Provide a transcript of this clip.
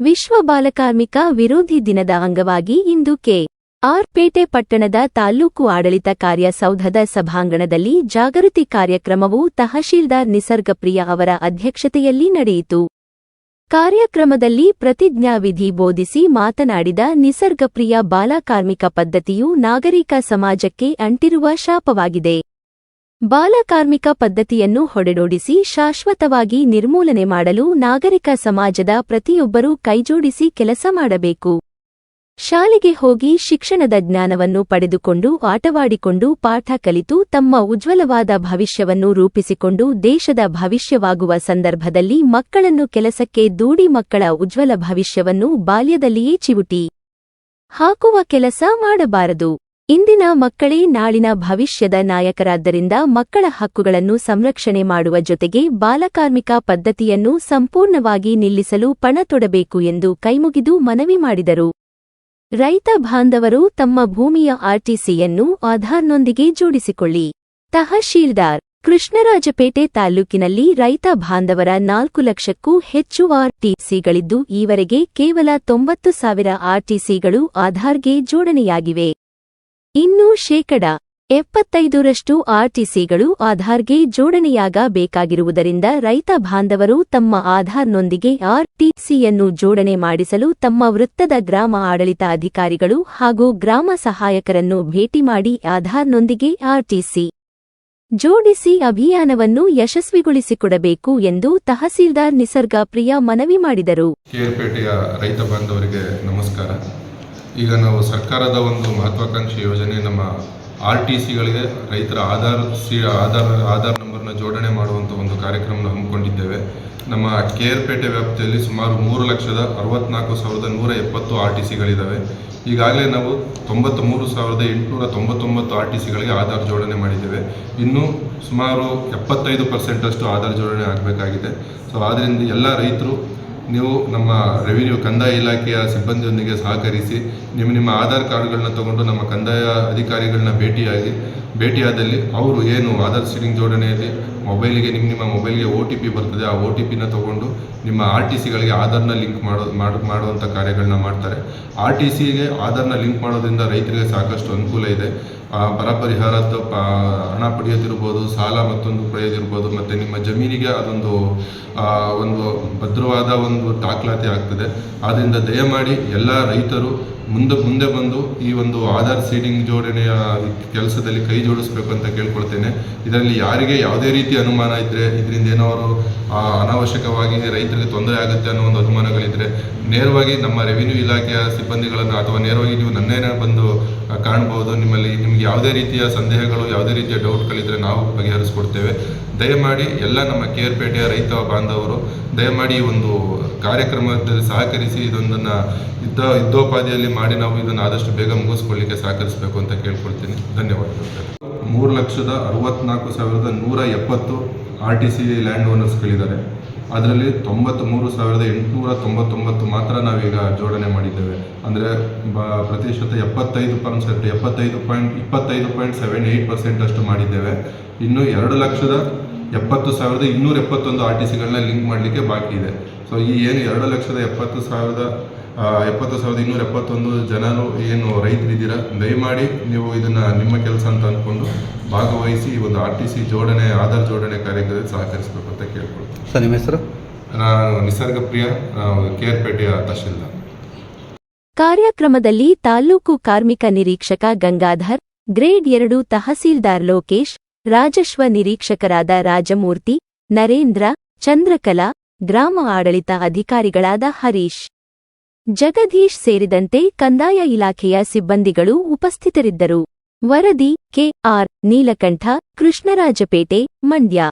ವಿಶ್ವ ಬಾಲಕಾರ್ಮಿಕ ವಿರೋಧಿ ದಿನದ ಅಂಗವಾಗಿ ಇಂದು ಕೆ. ಆರ್. ಪೇಟೆ ಪಟ್ಟಣದ ತಾಲ್ಲೂಕು ಆಡಳಿತ ಕಾರ್ಯ ಸೌಧದ ಸಭಾಂಗಣದಲ್ಲಿ ಜಾಗೃತಿ ಕಾರ್ಯಕ್ರಮವು ತಹಶೀಲ್ದಾರ್ ನಿಸರ್ಗಪ್ರಿಯ ಅವರ ಅಧ್ಯಕ್ಷತೆಯಲ್ಲಿ ನಡೆಯಿತು. ಕಾರ್ಯಕ್ರಮದಲ್ಲಿ ಪ್ರತಿಜ್ಞಾವಿಧಿ ಬೋಧಿಸಿ ಮಾತನಾಡಿದ ನಿಸರ್ಗಪ್ರಿಯ ಬಾಲಕಾರ್ಮಿಕ ಪದ್ಧತಿಯು ನಾಗರಿಕ ಸಮಾಜಕ್ಕೆ ಅಂಟಿರುವ ಶಾಪವಾಗಿದೆ. ಬಾಲಕಾರ್ಮಿಕ ಪದ್ಧತಿಯನ್ನು ಹೊಡೆಡೋಡಿಸಿ ಶಾಶ್ವತವಾಗಿ ನಿರ್ಮೂಲನೆ ಮಾಡಲು ನಾಗರಿಕ ಸಮಾಜದ ಪ್ರತಿಯೊಬ್ಬರೂ ಕೈಜೋಡಿಸಿ ಕೆಲಸ ಮಾಡಬೇಕು. ಶಾಲೆಗೆ ಹೋಗಿ ಶಿಕ್ಷಣದ ಜ್ಞಾನವನ್ನು ಪಡೆದುಕೊಂಡು ಆಟವಾಡಿಕೊಂಡು ಪಾಠ ಕಲಿತು ತಮ್ಮ ಉಜ್ವಲವಾದ ಭವಿಷ್ಯವನ್ನು ರೂಪಿಸಿಕೊಂಡು ದೇಶದ ಭವಿಷ್ಯವಾಗುವ ಸಂದರ್ಭದಲ್ಲಿ ಮಕ್ಕಳನ್ನು ಕೆಲಸಕ್ಕೆ ದೂಡಿ ಮಕ್ಕಳ ಉಜ್ವಲ ಭವಿಷ್ಯವನ್ನು ಬಾಲ್ಯದಲ್ಲಿಯೇ ಚಿವುಟಿ. ಹಾಕುವ ಕೆಲಸ ಮಾಡಬಾರದು. ಇಂದಿನ ಮಕ್ಕಳೇ ನಾಳಿನ ಭವಿಷ್ಯದ ನಾಯಕರಾದ್ದರಿಂದ ಮಕ್ಕಳ ಹಕ್ಕುಗಳನ್ನು ಸಂರಕ್ಷಣೆ ಮಾಡುವ ಜೊತೆಗೆ ಬಾಲಕಾರ್ಮಿಕ ಪದ್ಧತಿಯನ್ನು ಸಂಪೂರ್ಣವಾಗಿ ನಿಲ್ಲಿಸಲು ಪಣ ತೊಡಬೇಕು ಎಂದು ಕೈಮುಗಿದು ಮನವಿ ಮಾಡಿದರು. ರೈತ ಬಾಂಧವರು ತಮ್ಮ ಭೂಮಿಯ ಆರ್ಟಿಸಿಯನ್ನು ಆಧಾರ್ನೊಂದಿಗೆ ಜೋಡಿಸಿಕೊಳ್ಳಿ. ತಹಶೀಲ್ದಾರ್, ಕೃಷ್ಣರಾಜಪೇಟೆ ತಾಲ್ಲೂಕಿನಲ್ಲಿ ರೈತ ಬಾಂಧವರ ನಾಲ್ಕು ಲಕ್ಷಕ್ಕೂ ಹೆಚ್ಚು ಆರ್ಟಿಸಿಗಳಿದ್ದು, ಈವರೆಗೆ ಕೇವಲ ತೊಂಬತ್ತು ಸಾವಿರ ಆರ್ಟಿಸಿಗಳು ಆಧಾರ್ಗೆ ಜೋಡಣೆಯಾಗಿವೆ. ಇನ್ನು ಶೇಕಡ ಎಪ್ಪತ್ತೈದರಷ್ಟು ಆರ್ಟಿಸಿಗಳು ಆಧಾರ್ಗೆ ಜೋಡಣೆಯಾಗಬೇಕಾಗಿರುವುದರಿಂದ ರೈತ ಬಾಂಧವರು ತಮ್ಮ ಆಧಾರ್ನೊಂದಿಗೆ ಆರ್ಟಿಸಿಯನ್ನು ಜೋಡಣೆ ಮಾಡಿಸಲು ತಮ್ಮ ವೃತ್ತದ ಗ್ರಾಮ ಆಡಳಿತ ಅಧಿಕಾರಿಗಳು ಹಾಗೂ ಗ್ರಾಮ ಸಹಾಯಕರನ್ನು ಭೇಟಿ ಮಾಡಿ ಆಧಾರ್ನೊಂದಿಗೆ ಆರ್ಟಿಸಿ ಜೋಡಿಸಿ ಅಭಿಯಾನವನ್ನು ಯಶಸ್ವಿಗೊಳಿಸಿಕೊಡಬೇಕು ಎಂದು ತಹಸೀಲ್ದಾರ್ ನಿಸರ್ಗ ಪ್ರಿಯ ಮನವಿ ಮಾಡಿದರು. ನಮಸ್ಕಾರ. ಈಗ ನಾವು ಸರ್ಕಾರದ ಒಂದು ಮಹತ್ವಾಕಾಂಕ್ಷಿ ಯೋಜನೆ ನಮ್ಮ ಆರ್ ಟಿ ಸಿಗಳಿಗೆ ರೈತರ ಆಧಾರ್ ಸಿ ಆಧಾರ್ ಆಧಾರ್ ನಂಬರ್ನ ಜೋಡಣೆ ಮಾಡುವಂಥ ಒಂದು ಕಾರ್ಯಕ್ರಮನ ಹಮ್ಮಿಕೊಂಡಿದ್ದೇವೆ. ನಮ್ಮ ಕೇರ್ಪೇಟೆ ವ್ಯಾಪ್ತಿಯಲ್ಲಿ ಸುಮಾರು ಮೂರು ಲಕ್ಷದ ಅರವತ್ನಾಲ್ಕು ಸಾವಿರದ ನೂರ ಎಪ್ಪತ್ತು ಆರ್ ಟಿ ಸಿಗಳಿದ್ದಾವೆ ಈಗಾಗಲೇ ನಾವು ತೊಂಬತ್ತು ಮೂರು ಸಾವಿರದ ಎಂಟುನೂರ ತೊಂಬತ್ತೊಂಬತ್ತು ಆರ್ ಟಿ ಸಿಗಳಿಗೆ ಆಧಾರ್ ಜೋಡಣೆ ಮಾಡಿದ್ದೇವೆ. ಇನ್ನೂ ಸುಮಾರು ಎಪ್ಪತ್ತೈದು ಪರ್ಸೆಂಟಷ್ಟು ಆಧಾರ್ ಜೋಡಣೆ ಆಗಬೇಕಾಗಿದೆ. ಸೊ ಆದ್ದರಿಂದ ಎಲ್ಲ ರೈತರು ನೀವು ನಮ್ಮ ರೆವಿನ್ಯೂ ಕಂದಾಯ ಇಲಾಖೆಯ ಸಿಬ್ಬಂದಿಯೊಂದಿಗೆ ಸಹಕರಿಸಿ ನಿಮ್ಮ ನಿಮ್ಮ ಆಧಾರ್ ಕಾರ್ಡ್ಗಳನ್ನ ತಗೊಂಡು ನಮ್ಮ ಕಂದಾಯ ಅಧಿಕಾರಿಗಳನ್ನ ಭೇಟಿಯಾಗಿ, ಭೇಟಿಯಾದಲ್ಲಿ ಅವರು ಏನು ಆಧಾರ್ ಸೀಲಿಂಗ್ ಜೋಡಣೆಯಲ್ಲಿ ಮೊಬೈಲಿಗೆ ನಿಮ್ಮ ನಿಮ್ಮ ಮೊಬೈಲ್ಗೆ ಒ ಟಿ ಪಿ ಬರ್ತದೆ, ಆ ಒ ಟಿ ಪಿನ ತಗೊಂಡು ನಿಮ್ಮ ಆರ್ ಟಿ ಸಿಗಳಿಗೆ ಆಧಾರ್ನ ಲಿಂಕ್ ಮಾಡೋ, ಮಾಡು ಮಾಡುವಂಥ ಕಾರ್ಯಗಳನ್ನ ಮಾಡ್ತಾರೆ. ಆರ್ ಟಿ ಸಿಗೆ ಆಧಾರ್ನ ಲಿಂಕ್ ಮಾಡೋದ್ರಿಂದ ರೈತರಿಗೆ ಸಾಕಷ್ಟು ಅನುಕೂಲ ಇದೆ. ಬರ ಪರಿಹಾರದ ಹಣ ಪಡೆಯೋದಿರ್ಬೋದು, ಸಾಲ ಮತ್ತೊಂದು ಪಡೆಯೋದಿರ್ಬೋದು, ಮತ್ತು ನಿಮ್ಮ ಜಮೀನಿಗೆ ಅದೊಂದು ಒಂದು ಭದ್ರವಾದ ಒಂದು ದಾಖಲಾತಿ ಆಗ್ತದೆ. ಆದ್ದರಿಂದ ದಯಮಾಡಿ ಎಲ್ಲ ರೈತರು ಮುಂದೆ ಮುಂದೆ ಬಂದು ಈ ಒಂದು ಆಧಾರ್ ಸೀಡಿಂಗ್ ಜೋಡಣೆಯ ಕೆಲಸದಲ್ಲಿ ಕೈ ಜೋಡಿಸ್ಬೇಕು ಅಂತ ಕೇಳ್ಕೊಳ್ತೇನೆ. ಇದರಲ್ಲಿ ಯಾರಿಗೆ ಯಾವುದೇ ರೀತಿ ಅನುಮಾನ ಇದ್ದರೆ ಇದರಿಂದ ಏನೋ ಅವರು ಅನಾವಶ್ಯಕವಾಗಿ ರೈತರಿಗೆ ತೊಂದರೆ ಆಗುತ್ತೆ ಅನ್ನೋ ಒಂದು ಅನುಮಾನಗಳಿದ್ರೆ ನೇರವಾಗಿ ನಮ್ಮ ರೆವಿನ್ಯೂ ಇಲಾಖೆಯ ಸಿಬ್ಬಂದಿಗಳನ್ನು ಅಥವಾ ನೇರವಾಗಿ ನೀವು ನನ್ನೇನೇ ಬಂದು ಕಾಣಬಹುದು ನಿಮ್ಮಲ್ಲಿ ನಿಮಗೆ ಯಾವುದೇ ರೀತಿಯ ಸಂದೇಹಗಳು, ಯಾವುದೇ ರೀತಿಯ ಡೌಟ್ಗಳಿದ್ರೆ ನಾವು ಬಗೆಹರಿಸ್ಕೊಡ್ತೇವೆ. ದಯಮಾಡಿ ಎಲ್ಲ ನಮ್ಮ ಕೇರ್ಪೇಟೆಯ ರೈತ ಬಾಂಧವರು ದಯಮಾಡಿ ಒಂದು ಕಾರ್ಯಕ್ರಮದಲ್ಲಿ ಸಹಕರಿಸಿ ಇದೊಂದನ್ನು ಯುದ್ಧ ಯುದ್ಧೋಪಾದಿಯಲ್ಲಿ ಮಾಡಿ ನಾವು ಇದನ್ನು ಆದಷ್ಟು ಬೇಗ ಮುಗಿಸ್ಕೊಳ್ಳಿಕ್ಕೆ ಸಹಕರಿಸಬೇಕು ಅಂತ ಕೇಳ್ಕೊಳ್ತೀನಿ. ಧನ್ಯವಾದಗಳು. ಮೂರು ಲಕ್ಷದ ಅರವತ್ನಾಲ್ಕು ಸಾವಿರದ ನೂರ ಎಪ್ಪತ್ತು ಆರ್ ಟಿ ಸಿ ಲ್ಯಾಂಡ್ ಓನರ್ಸ್ಗಳಿದ್ದಾರೆ ಅದರಲ್ಲಿ ತೊಂಬತ್ತು ಮೂರು ಸಾವಿರದ ಎಂಟುನೂರ ತೊಂಬತ್ತೊಂಬತ್ತು ಮಾತ್ರ ನಾವೀಗ ಜೋಡಣೆ ಮಾಡಿದ್ದೇವೆ. ಅಂದರೆ ಬ ಪ್ರತಿಶತ ಎಪ್ಪತ್ತೈದು ಪರ್ಸೆಂಟ್ ಎಪ್ಪತ್ತೈದು ಪಾಯಿಂಟ್, ಇಪ್ಪತ್ತೈದು ಪಾಯಿಂಟ್ ಸೆವೆನ್ ಏಯ್ಟ್ ಪರ್ಸೆಂಟ್ ಅಷ್ಟು ಮಾಡಿದ್ದೇವೆ. ಇನ್ನು ಎರಡು ಲಕ್ಷದ ಎಪ್ಪತ್ತು ಸಾವಿರದ ಇನ್ನೂರ ಎಪ್ಪತ್ತೊಂದು ಆರ್ ಟಿ ಸಿಗಳನ್ನ ಲಿಂಕ್ ಮಾಡಲಿಕ್ಕೆ ಬಾಕಿ ಇದೆ. ಸೊ ಈ ಏನು ಎರಡು ಲಕ್ಷದ ಎಪ್ಪತ್ತು ಸಾವಿರದ ಎಪ್ಪತ್ತು ಸಾವಿರದ ಇನ್ನೂರ ಎಪ್ಪತ್ತೊಂದು ಜನರು ಏನು ರೈತರಿದ್ದೀರಾ ದಯಮಾಡಿ ನೀವು ಇದನ್ನು ನಿಮ್ಮ ಕೆಲಸ ಅಂತ ಅಂದ್ಕೊಂಡು ಭಾಗವಹಿಸಿ ಈ ಒಂದು ಆರ್ ಟಿ ಸಿ ಜೋಡಣೆ ಆಧಾರ್ ಜೋಡಣೆ ಕಾರ್ಯಕ್ರಮದಲ್ಲಿ ಸಹಕರಿಸಬೇಕು ಅಂತ ಕೇಳ್ಕೊಳ್ತೀನಿ. ಸರ್ ನಿಮ್ಮ ಹೆಸರು? ನಾನು ನಿಸರ್ಗಪ್ರಿಯ ಕೇರ್ಪೇಟೆಯ ತಹಶೀಲ್ದಾರ್. ಕಾರ್ಯಕ್ರಮದಲ್ಲಿ ತಾಲೂಕು ಕಾರ್ಮಿಕ ನಿರೀಕ್ಷಕ ಗಂಗಾಧರ್ ಗ್ರೇಡ್ ಎರಡು ತಹಸೀಲ್ದಾರ್ ಲೋಕೇಶ್ ರಾಜಸ್ವ ನಿರೀಕ್ಷಕರಾದ ರಾಜಮೂರ್ತಿ, ನರೇಂದ್ರ, ಚಂದ್ರಕಲಾ, ಗ್ರಾಮ ಆಡಳಿತ ಅಧಿಕಾರಿಗಳಾದ ಹರೀಶ್. ಜಗದೀಶ್ ಸೇರಿದಂತೆ ಕಂದಾಯ ಇಲಾಖೆಯ ಸಿಬ್ಬಂದಿಗಳು ಉಪಸ್ಥಿತರಿದ್ದರು. ವರದಿ ಕೆಆರ್ ನೀಲಕಂಠ, ಕೃಷ್ಣರಾಜಪೇಟೆ, ಮಂಡ್ಯ.